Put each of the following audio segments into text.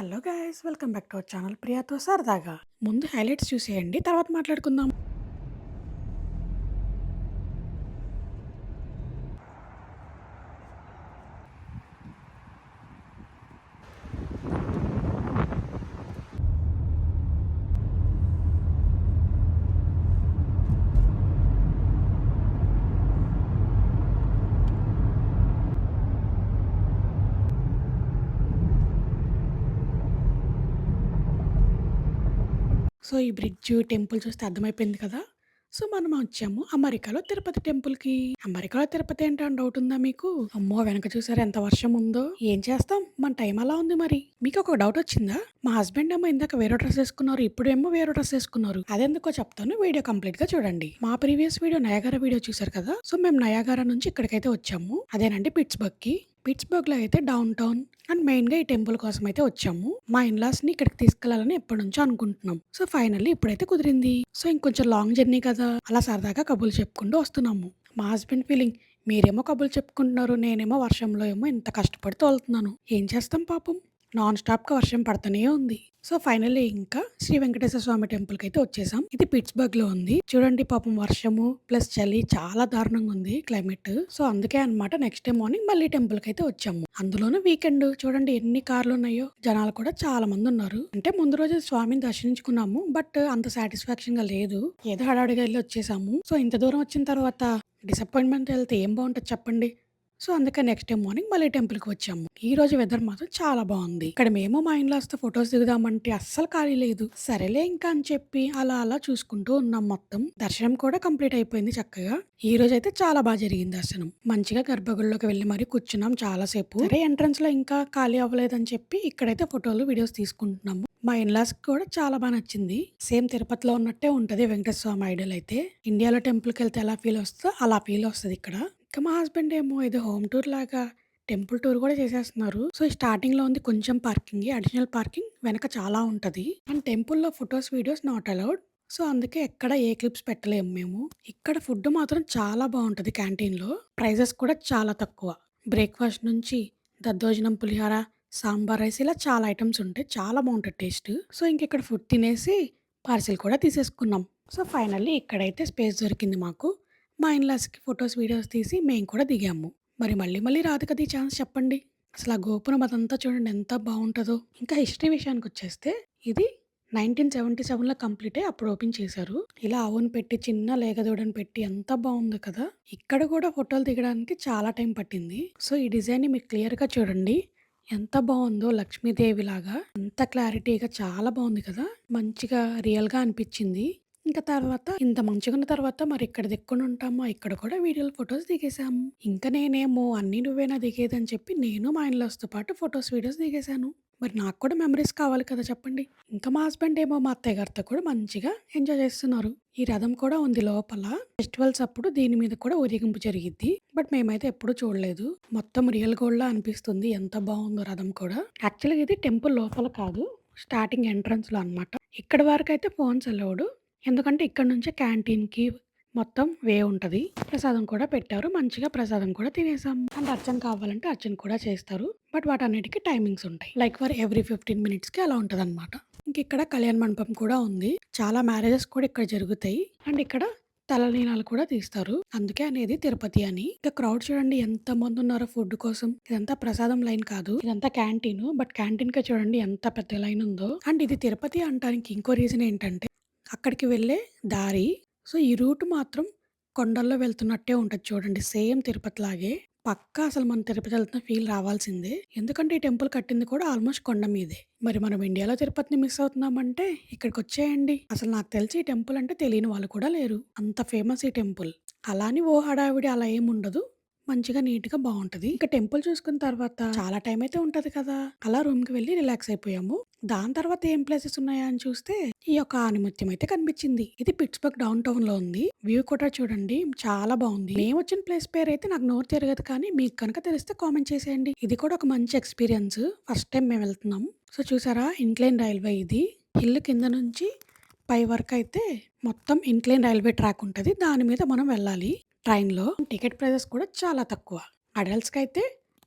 Hello guys welcome back to our channel ప్రియాతో సరదాగా. ముందు highlights చూసేయండి తర్వాత మాట్లాడుకుందాం. సో ఈ బ్రిడ్జ్ టెంపుల్ చూస్తే అర్థమైపోయింది కదా? సో మనం వచ్చాము అమెరికాలో తిరుపతి టెంపుల్కి. అమెరికాలో తిరుపతి ఏంటో అని డౌట్ ఉందా మీకు? అమ్మో వెనక చూసారు ఎంత వర్షం ఉందో? ఏం చేస్తాం? మన టైం అలా ఉంది మరి. మీకు ఒక డౌట్ వచ్చిందా? మా హస్బెండ్ ఏమో ఇందాక వేరే డ్రెస్ వేసుకున్నారు ఇప్పుడు ఏమో వేరే డ్రెస్ వేసుకున్నారు. అదెందుకో చెప్తాను వీడియో కంప్లీట్గా చూడండి. మా ప్రీవియస్ వీడియో నయాగారా వీడియో చూసారు కదా? సో మేము నయాగారా నుంచి ఇక్కడికైతే వచ్చాము. అదేనండి పిట్స్బర్గ్కి పిట్స్బర్గ్లో అయితే డౌన్ టౌన్ అండ్ మెయిన్గా ఈ టెంపుల్ కోసం అయితే వచ్చాము. మా ఇన్లాస్ని ఇక్కడికి తీసుకెళ్ళాలని ఎప్పటి నుంచో అనుకుంటున్నాం. సో ఫైనల్లీ ఇప్పుడైతే కుదిరింది. సో ఇంకొంచెం లాంగ్ జర్నీ కదా అలా సరదాగా కబుర్లు చెప్పుకుంటూ వస్తున్నాము. మా హస్బెండ్ ఫీలింగ్ మీరేమో కబుర్లు చెప్పుకుంటున్నారు నేనేమో వర్షంలో ఏమో ఇంత కష్టపడి తోలుతున్నాను. ఏం చేస్తాం పాపం? నాన్ స్టాప్గా వర్షం పడుతూనే ఉంది. సో ఫైనల్లీ ఇంకా శ్రీ వెంకటేశ్వర స్వామి టెంపుల్కి అయితే వచ్చేసాం. ఇది పిట్స్బర్గ్లో ఉంది. చూడండి పాపం వర్షము ప్లస్ చలి చాలా దారుణంగా ఉంది క్లైమేట్. సో అందుకే అనమాట నెక్స్ట్ డే మార్నింగ్ మళ్ళీ టెంపుల్కి అయితే వచ్చాము. అందులోనూ వీకెండ్ చూడండి ఎన్ని కార్లు ఉన్నాయో. జనాలు కూడా చాలా మంది ఉన్నారు. అంటే ముందు రోజు స్వామిని దర్శించుకున్నాము. బట్ అంత సాటిస్ఫాక్షన్గా లేదు. ఏదో హడాడిగా వెళ్ళి వచ్చేసాము. సో ఇంత దూరం వచ్చిన తర్వాత డిసప్పాయింట్మెంట్ వెళ్తే ఏం బాగుంటుంది చెప్పండి? సో అందుకే నెక్స్ట్ డే మార్నింగ్ మళ్ళీ టెంపుల్కి వచ్చాము. ఈ రోజు వెదర్ మాత్రం చాలా బాగుంది. ఇక్కడ మేము మా ఇన్లాస్తో ఫొటోస్ దిగుదామంటే అస్సలు ఖాళీ లేదు. సరేలే ఇంకా అని చెప్పి అలా అలా చూసుకుంటూ ఉన్నాం మొత్తం. దర్శనం కూడా కంప్లీట్ అయిపోయింది చక్కగా. ఈ రోజు అయితే చాలా బాగా జరిగింది దర్శనం. మంచిగా గర్భగుడిలోకి వెళ్ళి మరి కూర్చున్నాం చాలా సేపు. సరే ఎంట్రన్స్లో ఇంకా ఖాళీ అవ్వలేదని చెప్పి ఇక్కడైతే ఫోటోలు వీడియోస్ తీసుకుంటున్నాము. మా ఇన్లాస్ కూడా చాలా బాగా నచ్చింది. సేమ్ తిరుపతిలో ఉన్నట్టే ఉంటది వెంకటేశ్వర స్వామి ఐడల్ అయితే. ఇండియాలో టెంపుల్కి వెళ్తే ఎలా ఫీల్ వస్తుందో అలా ఫీల్ వస్తుంది ఇక్కడ. ఇంకా మా హస్బెండ్ ఏమో ఇది హోమ్ టూర్ లాగా టెంపుల్ టూర్ కూడా చేసేస్తున్నారు. సో స్టార్టింగ్లో ఉంది కొంచెం పార్కింగ్ అడిషనల్ పార్కింగ్ వెనక చాలా ఉంటుంది. అండ్ టెంపుల్లో photos videos not allowed. So అందుకే ఎక్కడ ఏ క్లిప్స్ పెట్టలేము మేము. ఇక్కడ ఫుడ్ మాత్రం చాలా బాగుంటుంది క్యాంటీన్లో ప్రైజెస్ కూడా చాలా తక్కువ. బ్రేక్ఫాస్ట్ నుంచి దద్దోజనం పులిహోర సాంబార్ రైస్ ఇలా చాలా ఐటమ్స్ ఉంటాయి చాలా బాగుంటుంది టేస్ట్. సో ఇంక ఇక్కడ ఫుడ్ తినేసి పార్సిల్ కూడా తీసేసుకున్నాం. సో ఫైనల్లీ ఇక్కడైతే స్పేస్ దొరికింది మాకు. మా ఇన్లాస్కి ఫొటోస్ వీడియోస్ తీసి మేము కూడా దిగాము. మరి మళ్ళీ మళ్ళీ రాదు కదా ఈ ఛాన్స్ చెప్పండి. అసలు ఆ గోపురం అదంతా చూడండి ఎంత బాగుంటుందో ఇంకా హిస్టరీ విషయానికి వచ్చేస్తే ఇది నైన్టీన్ సెవెంటీ సెవెన్లో కంప్లీట్ అయ్యి అప్పుడు ఓపెన్ చేశారు. ఇలా అవును పెట్టి చిన్న లేగదూడని పెట్టి ఎంత బాగుంది కదా. ఇక్కడ కూడా ఫోటోలు దిగడానికి చాలా టైం పట్టింది. సో ఈ డిజైన్ మీకు క్లియర్గా చూడండి. ఎంత బాగుందో లక్ష్మీదేవి లాగా అంత క్లారిటీగా చాలా బాగుంది కదా. మంచిగా రియల్గా అనిపించింది. ఇంకా తర్వాత ఇంత మంచిగా ఉన్న తర్వాత మరి ఇక్కడ దిక్కుని ఉంటాము? ఇక్కడ కూడా వీడియోలు ఫొటోస్ దిగేసాము ఇంకా నేనేమో అన్ని నువ్వేనా దిగేదని చెప్పి నేను మా ఇన్లాస్తో పాటు ఫొటోస్ వీడియోస్ దిగేశాను. మరి నాకు కూడా మెమరీస్ కావాలి కదా చెప్పండి. ఇంకా మా హస్బెండ్ ఏమో మా అత్తయ్య గారితో కూడా మంచిగా ఎంజాయ్ చేస్తున్నారు. ఈ రథం కూడా ఉంది లోపల. ఫెస్టివల్స్ అప్పుడు దీని మీద కూడా ఊరేగింపు జరిగిద్ది. బట్ మేమైతే ఎప్పుడూ చూడలేదు. మొత్తం రియల్ గోల్డ్ లా అనిపిస్తుంది. ఎంత బాగుందో రథం కూడా. యాక్చువల్గా ఇది టెంపుల్ లోపల కాదు. స్టార్టింగ్ ఎంట్రన్స్లో అన్నమాట. ఇక్కడ వరకు అయితే ఫోన్స్ అలౌడ్. ఎందుకంటే ఇక్కడ నుంచే క్యాంటీన్‌కి మొత్తం వే ఉంటది. ప్రసాదం కూడా పెట్టారు. మంచిగా ప్రసాదం కూడా తినేసాం. అండ్ అర్చన కావాలంటే అర్చన కూడా చేస్తారు. బట్ వాటన్నిటికి టైమింగ్స్ ఉంటాయి. లైక్ ఫర్ ఎవ్రీ 15 మినిట్స్‌కి అలా ఉంటుంది అనమాట ఇక్కడ కళ్యాణ మండపం కూడా ఉంది. చాలా మ్యారేజెస్ కూడా ఇక్కడ జరుగుతాయి. అండ్ ఇక్కడ తలనీలాలు కూడా తీస్తారు. అందుకే అనేది తిరుపతి అని. ఇంకా క్రౌడ్ చూడండి ఎంత మంది ఉన్నారో ఫుడ్ కోసం. ఇదంతా ప్రసాదం లైన్ కాదు. ఇదంతా క్యాంటీన్. బట్ క్యాంటీన్‌కే చూడండి ఎంత పెద్ద లైన్ ఉందో. అండ్ ఇది తిరుపతి అంటానికి ఇంకో రీజన్ ఏంటంటే అక్కడికి వెళ్ళే దారి. సో, ఈ రూట్ మాత్రం కొండల్లో వెళ్తున్నట్టే ఉంటుంది చూడండి. సేమ్ తిరుపతిలాగే. పక్కా అసలు మనం తిరుపతి వెళ్తున్న ఫీల్ రావాల్సిందే. ఎందుకంటే ఈ టెంపుల్ కట్టింది కూడా ఆల్మోస్ట్ కొండ మీదే. మరి మనం ఇండియాలో తిరుపతిని మిస్ అవుతున్నామంటే ఇక్కడికి వచ్చేయండి అసలు నాకు తెలిసి ఈ టెంపుల్ అంటే తెలియని వాళ్ళు కూడా లేరు. అంత ఫేమస్ ఈ టెంపుల్. అలా అని ఓ హడావిడి అలా ఏముండదు. మంచిగా నీట్‌గా బాగుంటుంది ఇంకా టెంపుల్ చూసుకున్న తర్వాత చాలా టైం అయితే ఉంటది కదా! అలా రూమ్‌కి వెళ్ళి రిలాక్స్ అయిపోయాము. దాని తర్వాత ఏం ప్లేసెస్ ఉన్నాయా అని చూస్తే ఈ యొక్క ఆనిమత్యం అయితే కనిపించింది. ఇది పిట్స్‌బర్గ్ డౌన్ టౌన్‌లో ఉంది. వ్యూ కూడా చూడండి చాలా బాగుంది మేము వచ్చిన ప్లేస్ పేరు అయితే నాకు నోరు తిరగదు కానీ మీకు కనుక తెలిస్తే కామెంట్ చేసేయండి. ఇది కూడా ఒక మంచి ఎక్స్‌పీరియన్స్. ఫస్ట్ టైం మేము వెళ్తున్నాం. సో, చూసారా ఇన్‌క్లైన్ రైల్వే ఇది. హిల్ కింద నుంచి పై వరకు అయితే మొత్తం ఇన్‌క్లైన్ రైల్వే ట్రాక్ ఉంటుంది దాని మీద మనం వెళ్ళాలి ట్రైన్‌లో. టికెట్ ప్రైజెస్ కూడా చాలా తక్కువ. అడల్ట్స్కి అయితే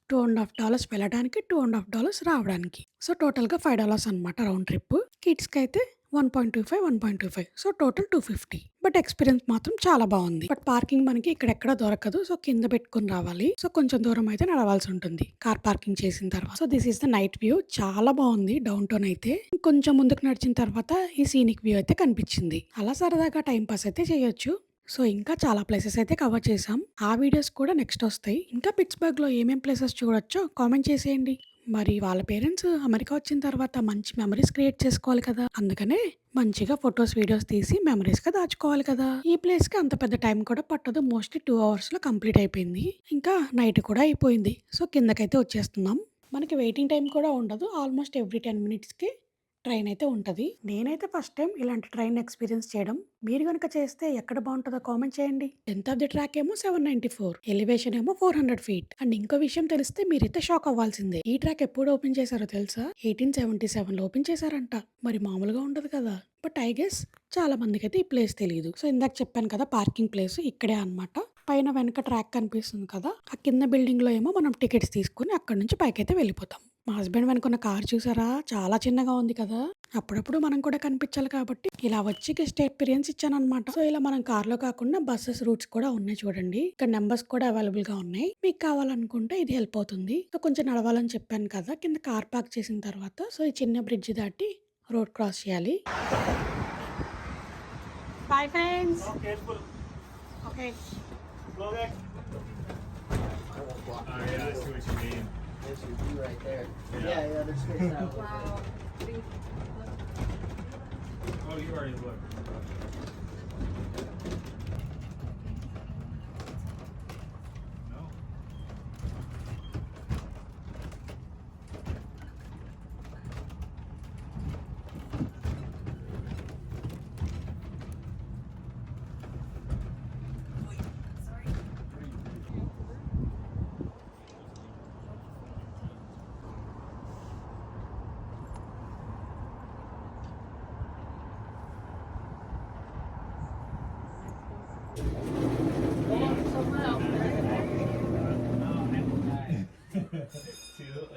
టూ అండ్ హాఫ్ డాలర్స్ వెళ్ళడానికి టూ అండ్ హాఫ్ డాలర్స్ రావడానికి. సో టోటల్గా ఫైవ్ డాలర్స్ అనమాట రౌండ్ ట్రిప్ కిడ్స్కి అయితే one point two five one point two five. So total two fifty. But experience మాత్రం చాలా బాగుంది. బట్ పార్కింగ్ మనకి ఇక్కడెక్కడ దొరకదు. సో కింద పెట్టుకుని రావాలి. సో కొంచెం దూరం అయితే నడవాల్సి ఉంటుంది. కార్ పార్కింగ్ చేసిన తర్వాత. So this is the night view. చాలా బాగుంది డౌన్ టౌన్ అయితే. కొంచెం ముందుకు నడిచిన తర్వాత ఈ సీనిక్ వ్యూ అయితే కనిపించింది. అలా సరదాగా టైం పాస్ అయితే చేయొచ్చు. సో ఇంకా చాలా ప్లేసెస్ అయితే కవర్ చేసాం ఆ వీడియోస్ కూడా నెక్స్ట్ వస్తాయి. ఇంకా పిట్స్బర్గ్లో ఏమేం ప్లేసెస్ చూడొచ్చో కామెంట్ చేసేయండి. మరి వాళ్ళ పేరెంట్స్ అమెరికా వచ్చిన తర్వాత మంచి మెమరీస్ క్రియేట్ చేసుకోవాలి కదా. అందుకనే మంచిగా ఫొటోస్ వీడియోస్ తీసి మెమరీస్గా దాచుకోవాలి కదా. ఈ ప్లేస్కి అంత పెద్ద టైం కూడా పట్టదు. మోస్ట్లీ టూ అవర్స్లో కంప్లీట్ అయిపోయింది. ఇంకా నైట్ కూడా అయిపోయింది. సో కిందకైతే వచ్చేస్తున్నాం. మనకి వెయిటింగ్ టైం కూడా ఉండదు. ఆల్మోస్ట్ ఎవ్రీ టెన్ మినిట్స్కి ట్రైన్ అయితే ఉంటది. నేనైతే ఫస్ట్ టైం ఇలాంటి ట్రైన్ ఎక్స్‌పీరియన్స్ చేయడం. మీరు గనుక చేస్తే ఎక్కడ బావుంటదో కామెంట్ చేయండి. లెంత్ ఆఫ్ ది ట్రాక్ ఏమో 794 ఎలివేషన్ ఏమో 400 ఫీట్. అండ్ ఇంకో విషయం తెలిస్తే మీరైతే షాక్ అవ్వాల్సిందే. ఈ ట్రాక్ ఎప్పుడు ఓపెన్ చేశారో తెలుసా? 1877లో ఓపెన్ చేశారంట. మరి మామూలుగా ఉండదు కదా! బట్ ఐ గెస్ చాలా మందికైతే ఈ ప్లేస్ తెలీదు. సో ఇందాక చెప్పాను కదా పార్కింగ్ ప్లేస్ ఇక్కడే అన్నమాట. పైన వెనక ట్రాక్ కనిపిస్తుంది కదా! ఆ కింద బిల్డింగ్‌లో ఏమో మనం టికెట్స్ తీసుకొని అక్కడి నుంచి పైకైతే వెళ్ళిపోతాం. మా హస్బెండ్ వెనకున్న కార్ చూసారా? చాలా చిన్నగా ఉంది కదా! అప్పుడప్పుడు మనం కూడా కనిపించాలి కాబట్టి ఇలా వచ్చి గెస్ట్ ఎక్స్‌పీరియన్స్ ఇచ్చానన్నమాట. సో ఇలా మనం కార్‌లో కాకుండా బసెస్ రూట్స్ కూడా ఉన్నాయి చూడండి. ఇక్కడ నంబర్స్ కూడా అవైలబుల్‌గా ఉన్నాయి. మీకు కావాలనుకుంటే ఇది హెల్ప్ అవుతుంది. సో కొంచెం నడవాలని చెప్పాను కదా! కింద కార్ పార్క్ చేసిన తర్వాత సో ఈ చిన్న బ్రిడ్జ్ దాటి రోడ్ క్రాస్ చేయాలి. Bye friends. Careful. Okay. There's your view right there. Yeah, yeah, yeah they're spaced out. wow. Oh, you already looked. sido.